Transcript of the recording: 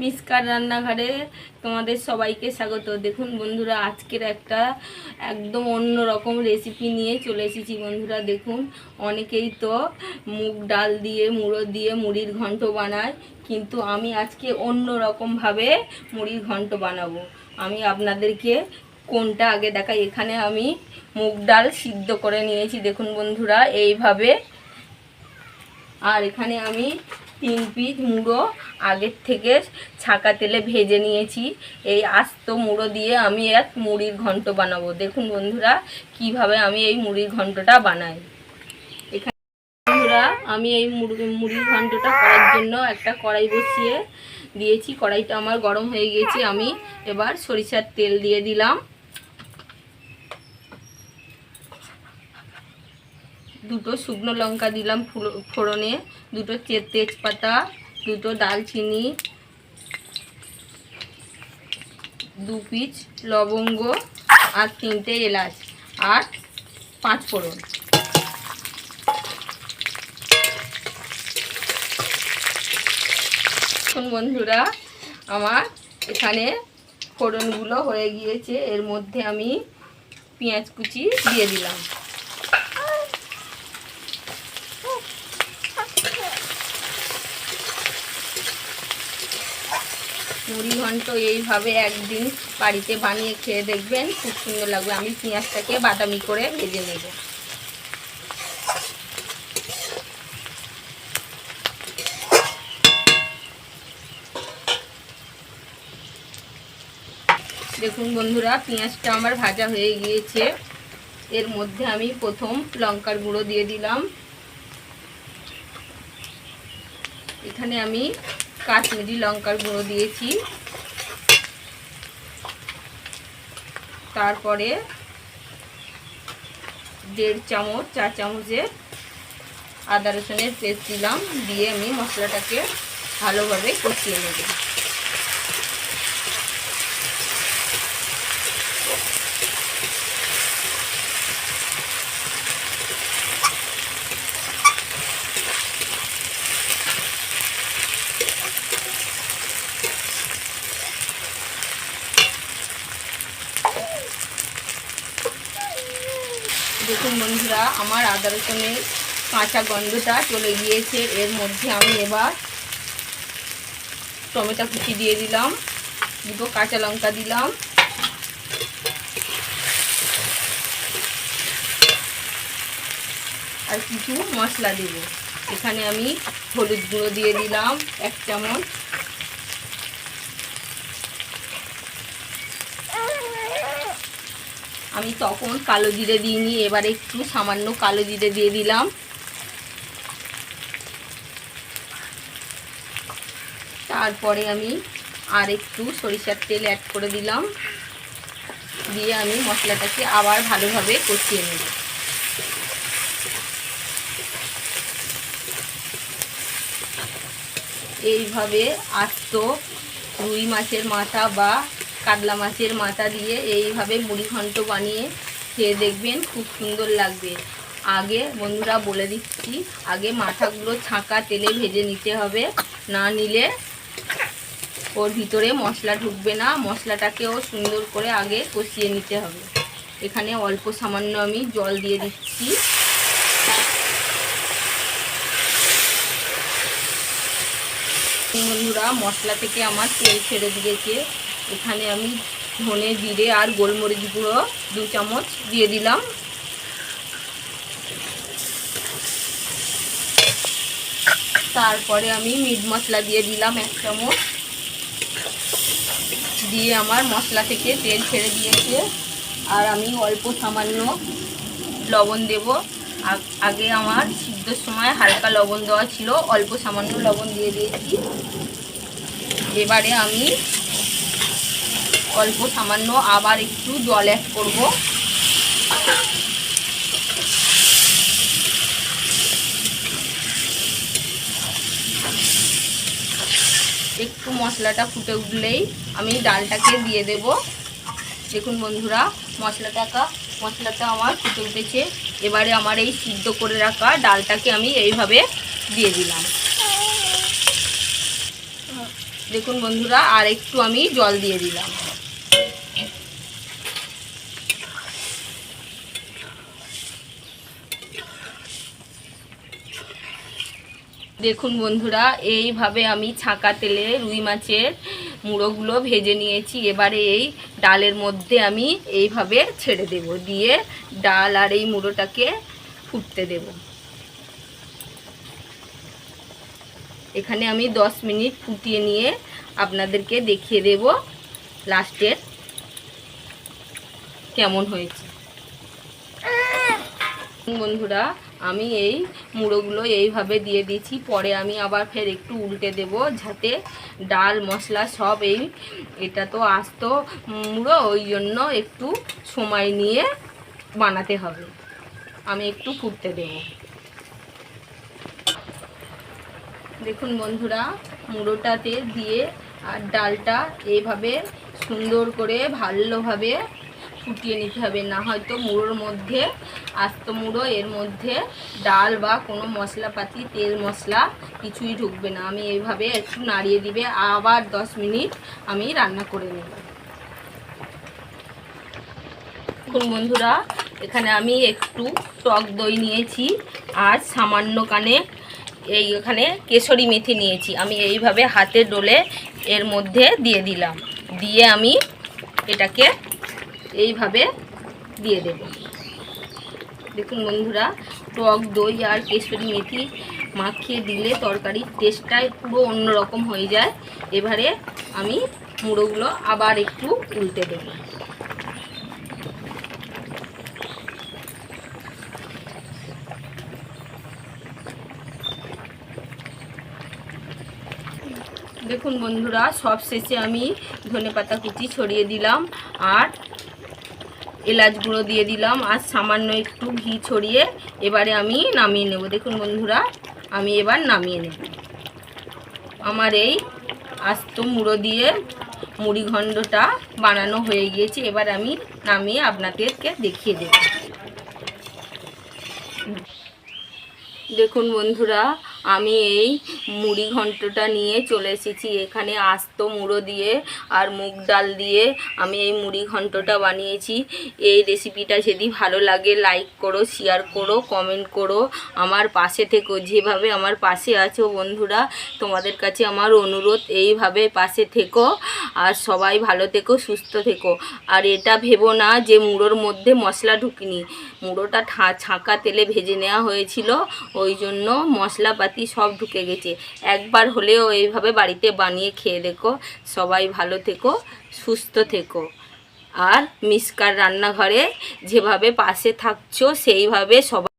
মিসকার রান্নাঘরে তোমাদের সবাইকে স্বাগত। দেখুন বন্ধুরা, আজকের একটা একদম অন্য রকম রেসিপি নিয়ে চলে এসেছি বন্ধুরা, দেখুন। অনেকেই তো মুগ ডাল দিয়ে, মুড়ো দিয়ে মুড়ির ঘন্ট বানায়, কিন্তু আমি আজকে অন্য রকমভাবে মুড়ির ঘন্ট বানাবো। আমি আপনাদেরকে কোনটা আগে দেখাই? এখানে আমি মুগ ডাল সিদ্ধ করে নিয়েছি, দেখুন বন্ধুরা, এইভাবে। আর এখানে আমি তিন পিস মুড়ো আগের থেকে ছাকা তেলে ভেজে নিয়েছি। এই আস্ত মুড়ো দিয়ে আমি এক মুড়ির ঘন্ট বানাবো। দেখুন বন্ধুরা, কীভাবে আমি এই মুড়ির ঘন্টটা বানাই। এখানে বন্ধুরা, আমি এই মুড়ি, মুড়ির ঘন্টটা করার জন্য একটা কড়াই বসিয়ে দিয়েছি। কড়াইটা আমার গরম হয়ে গিয়েছে আমি এবার সরিষার তেল দিয়ে দিলাম। দুটো শুকনো লঙ্কা দিলাম ফোড়নে, দুটো তেজপাতা, দুটো দালচিনি দু পিস লবঙ্গ আর তিনটে এলাচ আর পাঁচ ফোড়ন। বন্ধুরা, আমার এখানে ফোড়নগুলো হয়ে গিয়েছে। এর মধ্যে আমি পেঁয়াজ কুচি দিয়ে দিলাম মুড়ি ঘন্ট এইভাবে একদিন বাড়িতে বানিয়ে খেয়ে দেখবেন, খুব সুন্দর লাগবে। আমি পেঁয়াজটাকে বাদামি করে ভেজে নেব। দেখুন বন্ধুরা, পেঁয়াজটা আমার ভাজা হয়ে গিয়েছে। এর মধ্যে আমি প্রথম লঙ্কার গুঁড়ো দিয়ে দিলাম। এখানে আমি কাশ্মীরি লঙ্কার গুঁড়ো দিয়েছি। তারপরে দেড় চামচ, চার চামচের আদা রসুনের পেস্ট দিলাম, দিয়ে আমি মশলাটাকে ভালোভাবে কষিয়ে নেব। দেখুন বন্ধুরা, আমার আদা রসুনের কাঁচা গন্ধটা চলে গিয়েছে। এর মধ্যে আমি এবার টমেটো কুচি দিয়ে দিলাম, দুটো কাঁচা লঙ্কা দিলাম। আর কিছু মশলা দেব। এখানে আমি হলুদ গুঁড়ো দিয়ে দিলাম, এক চামচ। আমি তখন কালো জিরে দিইনি, এবার একটু সামান্য কালো জিরে দিয়ে দিলাম। তারপরে আমি আর একটু সরিষার তেল অ্যাড করে দিলাম। দিয়ে আমি মশলাটাকে আবার ভালোভাবে কষিয়ে নেব। এইভাবে আস্ত রুই মাছের মাথা বা কাতলা মাছের মাথা দিয়ে এইভাবে মুড়ি ঘন্ট বানিয়ে খেয়ে দেখবেন খুব সুন্দর লাগবে। আগে বন্ধুরা বলে দিচ্ছি, আগে মাথাগুলো ছাঁকা তেলে ভেজে নিতে হবে, না নিলে ওর ভিতরে মশলা ঢুকবে না, মশলাটাকেও সুন্দর করে আগে কষিয়ে নিতে হবে। এখানে অল্প সামান্য আমি জল দিয়ে দিচ্ছি। বন্ধুরা, মশলা থেকে আমার তেল ছেড়ে দিয়েছে। এখানে আমি ধনে, জিরে আর গোলমরিচ গুঁড়ো দু চামচ দিয়ে দিলাম। তারপরে আমি মিট মশলা দিয়ে দিলাম এক চামচ। দিয়ে আমার মশলা থেকে তেল ছেড়ে দিয়েছে। আর আমি অল্প সামান্য লবণ দেব। আগে আমার সিদ্ধর সময় হালকা লবণ দেওয়া ছিল, অল্প সামান্য লবণ দিয়ে দিয়েছি। এবারে আমি অল্প সামান্য আবার একটু জল অ্যাড করব। একটু মশলাটা ফুটে উঠলেই আমি ডালটাকে দিয়ে দেব। দেখুন বন্ধুরা মশলাটাকা মশলাটা আমার ফুটে উঠেছে। এবারে আমার এই সিদ্ধ করে রাখা ডালটাকে আমি এইভাবে দিয়ে দিলাম। দেখুন বন্ধুরা, আর একটু আমি জল দিয়ে দিলাম। দেখুন বন্ধুরা, এইভাবে আমি ছাঁকা তেলে রুই মাছের মুড়োগুলো ভেজে নিয়েছি। এবারে এই ডালের মধ্যে আমি এইভাবে ছেড়ে দেব, দিয়ে ডাল আর এই মুড়োটাকে ফুটতে দেব। এখানে আমি 10 মিনিট ফুটিয়ে নিয়ে আপনাদেরকে দেখিয়ে দেব লাস্টের কেমন হয়েছে। বন্ধুরা আমি এই মুড়োগুলো এইভাবে দিয়ে দিয়েছি পরে আমি আবার ফের একটু উল্টে দেব যাতে ডাল, মশলা সব এই, এটা তো আস্ত মুড়ো, ওই জন্য একটু সময় নিয়ে বানাতে হবে। আমি একটু ফুটতে দেব। দেখুন বন্ধুরা, মুড়োটাতে দিয়ে আর ডালটা এইভাবে সুন্দর করে ভালোভাবে ফুটিয়ে নিতে হবে, না হয়তো মুড়োর মধ্যে, আস্ত মুড়ো, এর মধ্যে ডাল বা কোনো মশলাপাতি, তেল মশলা কিছুই ঢুকবে না। আমি এইভাবে একটু নাড়িয়ে দিবে, আবার 10 মিনিট আমি রান্না করে নেব। দেখুন বন্ধুরা, এখানে আমি একটু টক দই নিয়েছি, আর সামান্য কানে এই এখানে কেশরি মেথি নিয়েছি। আমি এইভাবে হাতে ডলে এর মধ্যে দিয়ে দিলাম। দিয়ে আমি এটাকে এইভাবে দিয়ে দেব। দেখুন বন্ধুরা, টক দই আর কেশরি মেথি মাখিয়ে দিলে তরকারির টেস্টটাই পুরো অন্যরকম হয়ে যায়। এবারে আমি মুড়োগুলো আবার একটু উল্টে দেব। দেখুন বন্ধুরা সব শেষে আমি ধনেপাতা কুচি ছড়িয়ে দিলাম। আর এলাচ গুঁড়ো দিয়ে দিলাম আর সামান্য একটু ঘি ছড়িয়ে এবারে আমি নামিয়ে নেব। দেখুন বন্ধুরা, আমি এবার নামিয়ে নেব। আমার এই আস্ত মুড়ো দিয়ে মুড়ি ঘণ্টটা বানানো হয়ে গিয়েছে। এবার আমি নামিয়ে আপনাদেরকে দেখিয়ে দেব। দেখুন বন্ধুরা আমি এই মুড়ি ঘন্টটা নিয়ে চলে এসেছি। এখানে আস্ত মুড়ো দিয়ে আর মুগ ডাল দিয়ে আমি এই মুড়ি ঘন্টটা বানিয়েছি। এই রেসিপিটা যদি ভালো লাগে লাইক করো শেয়ার করো কমেন্ট করো। আমার পাশে থেকো, যেভাবে আমার পাশে আছো বন্ধুরা, তোমাদের কাছে আমার অনুরোধ, এইভাবে পাশে থেকো। আর সবাই ভালো থেকো, সুস্থ থেকো। আর এটা ভেবো না যে মুড়োর মধ্যে মশলা ঢুকিনি। মুড়োটা ছাঁকা তেলে ভেজে নেওয়া হয়েছিল, ওই জন্য মশলাপাতি সব ঢুকে গেছে। একবার হলেও এইভাবে বাড়িতে বানিয়ে খেয়ে দেখো। সবাই ভালো থেকো, সুস্থ থেকো। আর মিসকার রান্নাঘরে যেভাবে পাশে থাকছো, সেইভাবে সবাই